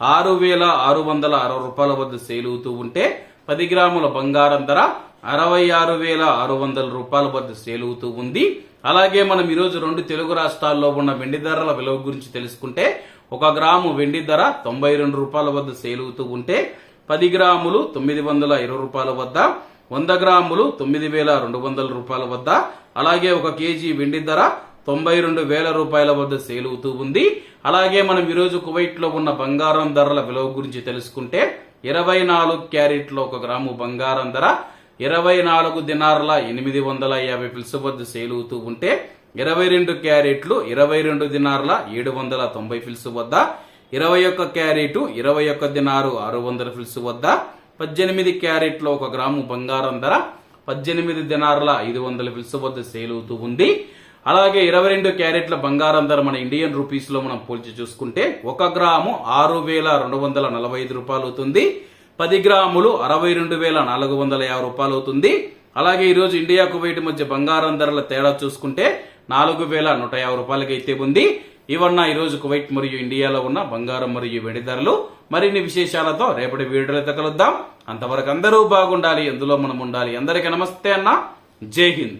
ఆరు వేల ఆరు వందల అరవై రూపాయల వద్ద సేలుతూ ఉంటే పది గ్రాముల బంగారం ధర అరవై ఆరు వేల ఆరు వందల రూపాయల వద్ద సేలుతూ ఉంది. అలాగే మనం ఈరోజు రెండు తెలుగు రాష్ట్రాల్లో ఉన్న వెండి ధరల విలువ గురించి తెలుసుకుంటే ఒక గ్రాము వెండి ధర తొంభై రెండు రూపాయల వద్ద సేలుతూ ఉంటే పది గ్రాములు తొమ్మిది వందల ఇరవై రూపాయల వద్ద వంద గ్రాములు తొమ్మిది వేల రెండు వందల రూపాయల వద్ద అలాగే ఒక కేజీ వెండి ధర తొంభై రెండు వేల రూపాయల వద్ద సేలుతూ ఉంది. అలాగే మనం ఈరోజు కువైట్లో ఉన్న బంగారం ధరల విలువ గురించి తెలుసుకుంటే ఇరవై నాలుగు క్యారెట్లో ఒక గ్రాము బంగారం ధర ఇరవై నాలుగు దినార్ల ఎనిమిది వందల యాభై పిల్స్ వద్ద సేలుతూ ఉంటే ఇరవై రెండు క్యారెట్లు ఇరవై రెండు దినార్ల ఏడు వందల తొంభై ఫిల్స్ వద్ద ఇరవై ఒక్క క్యారెట్ ఇరవై ఒక్క దినారు ఆరు వందల ఫిల్స్ వద్ద పద్దెనిమిది క్యారెట్లో ఒక గ్రాము బంగారం ధర పద్దెనిమిది దినార్ల ఐదు వందల ఫిల్స్ వద్ద సేల్ అవుతూ ఉంది. అలాగే ఇరవై రెండు క్యారెట్ల బంగారం ధర మన ఇండియన్ రూపీస్లో మనం పోల్చి చూసుకుంటే ఒక గ్రాము ఆరు వేల రెండు వందల నలభై ఐదు రూపాయలు అవుతుంది. పది గ్రాములు అరవై రెండు వేల నాలుగు వందల యాభై రూపాయలు అవుతుంది. అలాగే ఈరోజు ఇండియా కువైట్ మధ్య బంగారం ధరల తేడా చూసుకుంటే నాలుగు వేల నూట యాభై రూపాయలకి అయితే ఉంది. ఇవన్న ఈరోజు కువైట్ మరియు ఇండియాలో ఉన్న బంగారం మరియు వెండి ధరలు. మరిన్ని విశేషాలతో రేపటి వీడియోలతో కలుద్దాం. అంతవరకు అందరూ బాగుండాలి. ఎందులో మనం ఉండాలి. అందరికీ నమస్తే అన్న. జై హింద్.